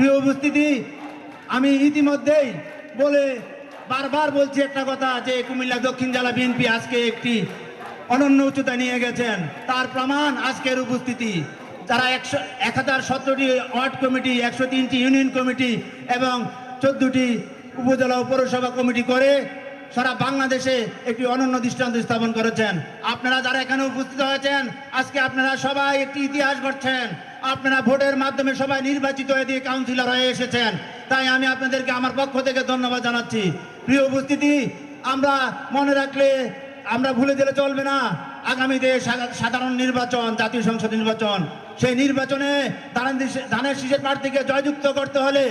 প্রিয় উপস্থিতি, আমি ইতিমধ্যেই বলে বারবার বলছি একটা কথা যে কুমিল্লা দক্ষিণ জেলা বিএনপি আজকে একটি অনন্য উচ্চতা নিয়ে গেছেন। তার প্রমাণ আজকের উপস্থিতি। তারা একশো, এক হাজার সতেরোটি ওয়ার্ড কমিটি, একশো তিনটি ইউনিয়ন কমিটি এবং চোদ্দটি উপজেলা পৌরসভা কমিটি করে সারা বাংলাদেশে একটি অনন্য দৃষ্টান্ত স্থাপন করেছেন। আপনারা যারা এখানে উপস্থিত হয়েছেন, আজকে আপনারা সবাই একটি ইতিহাস করছেন আপনারা ভোটের মাধ্যমে সবাই নির্বাচিত হয়ে দিয়ে কাউন্সিলর হয়ে এসেছেন। তাই আমি আপনাদেরকে আমার পক্ষ থেকে ধন্যবাদ জানাচ্ছি। প্রিয় উপস্থিতি, আমরা মনে রাখলে আমরা ভুলে গেলে চলবে না। আগামীতে সাধারণ নির্বাচন, জাতীয় সংসদ নির্বাচন, সেই নির্বাচনে ধানের শীষের প্রার্থীকে জয়যুক্ত করতে হলে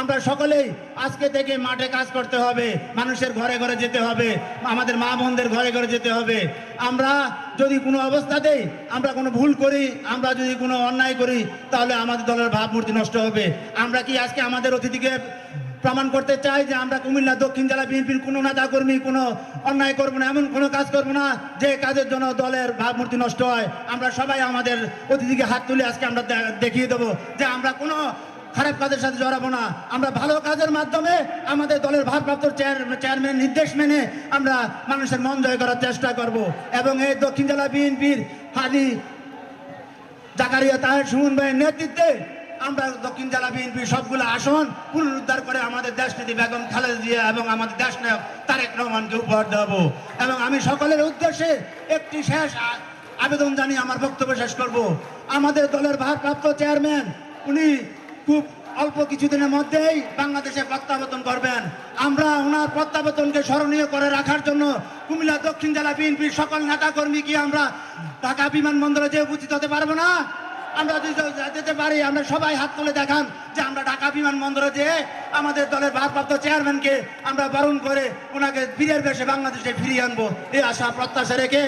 আমরা সকলেই আজকে থেকে মাঠে কাজ করতে হবে। মানুষের ঘরে ঘরে যেতে হবে। আমাদের মা বোনদের ঘরে ঘরে যেতে হবে। আমরা যদি কোনো অবস্থাতেই আমরা কোনো ভুল করি, আমরা যদি কোনো অন্যায় করি, তাহলে আমাদের দলের ভাবমূর্তি নষ্ট হবে। আমরা কি আজকে আমাদের অতিথিকে প্রমাণ করতে চাই যে আমরা কুমিল্লা, দক্ষিণ জেলা বিএনপির কোনো নেতা কর্মী কোনো অন্যায় করব না, এমন কোনো কাজ করব না যে কাজের জন্য দলের ভাবমূর্তি নষ্ট হয়? আমরা সবাই আমাদের অতিথিকে হাত তুলে আজকে আমরা দেখিয়ে দেবো যে আমরা কোনো খারাপ কাজের সাথে জড়াবো না? আমরা ভালো কাজের মাধ্যমে আমাদের দলের ভারপ্রাপ্ত চেয়ার- চেয়ারম্যান নির্দেশ মেনে আমরা মানুষের মন জয় করার চেষ্টা করব। এবং এই দক্ষিণ জেলা বিএনপির হাজি জাকারিয়া তাহের সুমন ভাইয়ের নেতৃত্বে আমরা দক্ষিণ জেলা বিএনপি সবগুলো আসন পুনরুদ্ধার করে আমাদের দেশনীতি বেগম খালেদা জিয়া এবং আমাদের দেশ নায়ক তারেক রহমানকে উপহার দেব। এবং আমি সকলের উদ্দেশ্যে একটি শেষ আবেদন জানিয়ে আমার বক্তব্য শেষ করব। আমাদের দলের ভারপ্রাপ্ত চেয়ারম্যান উনি খুব অল্প কিছুদিনের মধ্যেই বাংলাদেশে প্রত্যাবর্তন করবেন। আমরা ওনার প্রত্যাবর্তনকে স্মরণীয় করে রাখার জন্য কুমিল্লা, দক্ষিণ জেলা বিএনপির সকল নেতাকর্মী কি আমরা ঢাকা বিমানবন্দরে যে উপস্থিত হতে পারব না? আমরা যেতে পারি, আমরা সবাই হাত তুলে দেখান যে আমরা ঢাকা বিমানবন্দরে যেয়ে আমাদের দলের ভারপ্রাপ্ত চেয়ারম্যানকে আমরা বরণ করে ওনাকে বীরের বেশে বাংলাদেশে ফিরিয়ে আনব। এই আশা, প্রত্যাশা রেখে